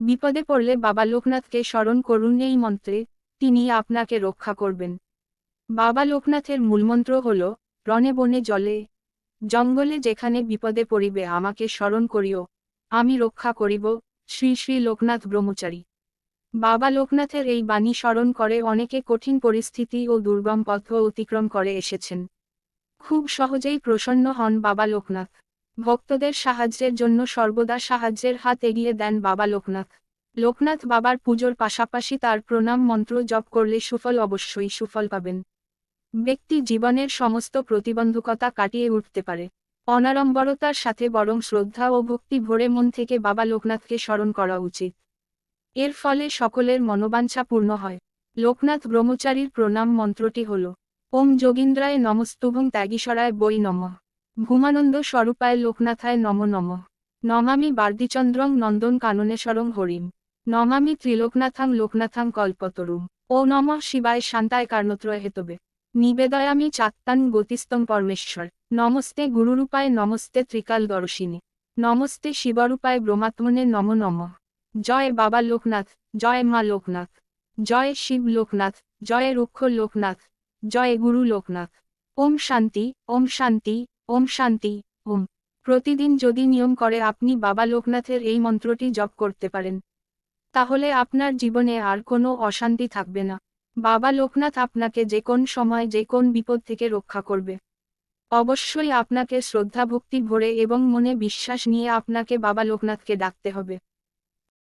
বিপদে পড়লে বাবা লোকনাথকে স্মরণ করুন এই মন্ত্রে, তিনি আপনাকে রক্ষা করবেন। বাবা লোকনাথের মূলমন্ত্র হল, রণে বনে জলে, জঙ্গলে যেখানে বিপদে পড়িবে আমাকে স্মরণ করিও, আমি রক্ষা করিব, শ্রী শ্রী লোকনাথ ব্রহ্মচারী। বাবা লোকনাথের এই বাণী স্মরণ করে অনেকে কঠিন পরিস্থিতি ও দুর্গম পথ অতিক্রম করে এসেছেন। খুব সহজেই প্রসন্ন হন বাবা লোকনাথ। ভক্তদের সাহায্যের জন্য সর্বদা সাহায্যের হাত এগিয়ে দেন বাবা লোকনাথ। লোকনাথ বাবার পুজোর পাশাপাশি তার প্রণাম মন্ত্র জপ করলে সুফল অবশ্যই সুফল পাবেন। ব্যক্তি জীবনের সমস্ত প্রতিবন্ধকতা কাটিয়ে উঠতে পারে। অনাড়ম্বরতার সাথে বরং শ্রদ্ধা ও ভক্তি ভরে মন থেকে বাবা লোকনাথকে স্মরণ করা উচিত। এর ফলে সকলের মনোবাঞ্ছা পূর্ণ হয়। লোকনাথ ব্রহ্মচারীর প্রণাম মন্ত্রটি হল, ওম যোগীন্দ্রায় নমস্তুভং ত্যাগীশ্বরায় বই নমঃ। ভূমানন্দ স্বরূপায় লোকনাথায় নম নম। নমামি বার্দিচন্দ্রং নন্দন কাননেশ্বরং হরিম। নমামি ত্রিলোকনাথাং লোকনাথাং কল্পতরুম। ও নম শিবায় শান্তায় কার্ণত্রয় হেতবে। নিবেদয়ামি চাত্তান গতিস্তং পরমেশ্বর। নমস্তে গুরুরূপায় নমস্তে ত্রিকাল দর্শিনী। নমস্তে শিবরূপায় ব্রহ্মাত্মনে নম নম। জয় বাবা লোকনাথ, জয় মা লোকনাথ। জয় শিব লোকনাথ, জয় রুক্ষ লোকনাথ। জয় গুরু লোকনাথ। ওম শান্তি ওম শান্তি। ওম শান্তি, ওম। প্রতিদিন যদি নিয়ম করে আপনি বাবা লোকনাথের এই মন্ত্রটি জপ করতে পারেন। তাহলে আপনার জীবনে আর কোনো অশান্তি থাকবে না। বাবা লোকনাথ আপনাকে যে কোন সময় যে কোন বিপদ থেকে রক্ষা করবে। অবশ্যই আপনাকে শ্রদ্ধা ভক্তি ভরে এবং মনে বিশ্বাস নিয়ে আপনাকে বাবা লোকনাথকে ডাকতে হবে।